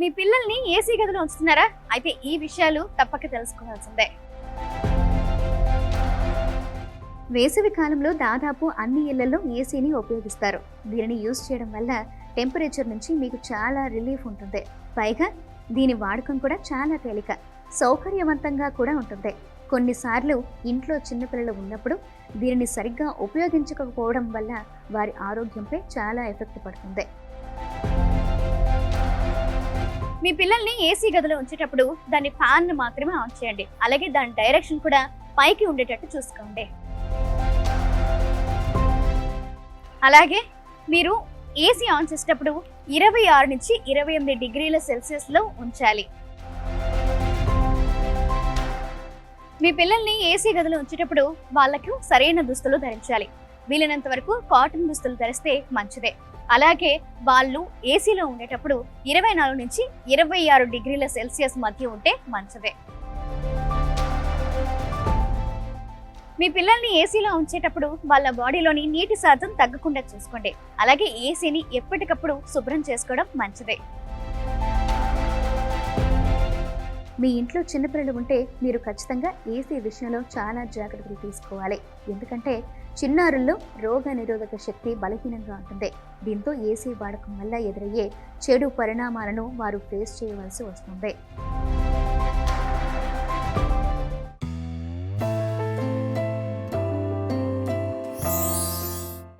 మీ పిల్లల్ని ఏసీ గదిలో ఉంచుతున్నారా? అయితే ఈ విషయాలు తప్పక తెలుసుకోవాల్సిందే. వేసవి కాలంలో దాదాపు అన్ని ఇళ్ళలో ఏసీని ఉపయోగిస్తారు. దీనిని యూజ్ చేయడం వల్ల టెంపరేచర్ నుంచి మీకు చాలా రిలీఫ్ ఉంటుంది. పైగా దీని వాడకం కూడా చాలా తేలిక సౌకర్యవంతంగా కూడా ఉంటుంది. కొన్నిసార్లు ఇంట్లో చిన్నపిల్లలు ఉన్నప్పుడు దీనిని సరిగ్గా ఉపయోగించకపోవడం వల్ల వారి ఆరోగ్యంపై చాలా ఎఫెక్ట్ పడుతుంది. మీ పిల్లల్ని ఏసీ గదిలో ఉంచేటప్పుడు దాని ఫ్యాన్ మాత్రమే ఆన్ చేయండి. అలాగే దాని డైరెక్షన్ కూడా పైకి ఉండేటట్టు చూసుకోండి. అలాగే మీరు ఏసీ ఆన్ చేసేటప్పుడు ఇరవై ఆరు నుంచి ఇరవై ఎనిమిది డిగ్రీల సెల్సియస్లో ఉంచాలి. మీ పిల్లల్ని ఏసీ గదిలో ఉంచేటప్పుడు వాళ్ళకు సరైన దుస్తులు ధరించాలి. వీలైనంత వరకు కాటన్ దుస్తులు ధరిస్తే మంచిదే. అలాగే వాళ్ళు ఏసీలో ఉండేటప్పుడు ఇరవై నాలుగు నుంచి ఇరవై ఆరు డిగ్రీల సెల్సియస్ మధ్య ఉంటే మంచిదే. మీ పిల్లల్ని ఏసీలో ఉంచేటప్పుడు వాళ్ళ బాడీలోని నీటి శాతం తగ్గకుండా చూసుకోండి. అలాగే ఏసీని ఎప్పటికప్పుడు శుభ్రం చేసుకోవడం మంచిదే. మీ ఇంట్లో చిన్నపిల్లలు ఉంటే మీరు ఖచ్చితంగా ఏసీ విషయంలో చాలా జాగ్రత్తలు తీసుకోవాలి. ఎందుకంటే చిన్నారుల్లో రోగ నిరోధక శక్తి బలహీనంగా ఉంటుంది. దీంతో ఏసీ వాడకం వల్ల ఎదురయ్యే చెడు పరిణామాలను వారు ఫేస్ చేయవలసి వస్తుంది.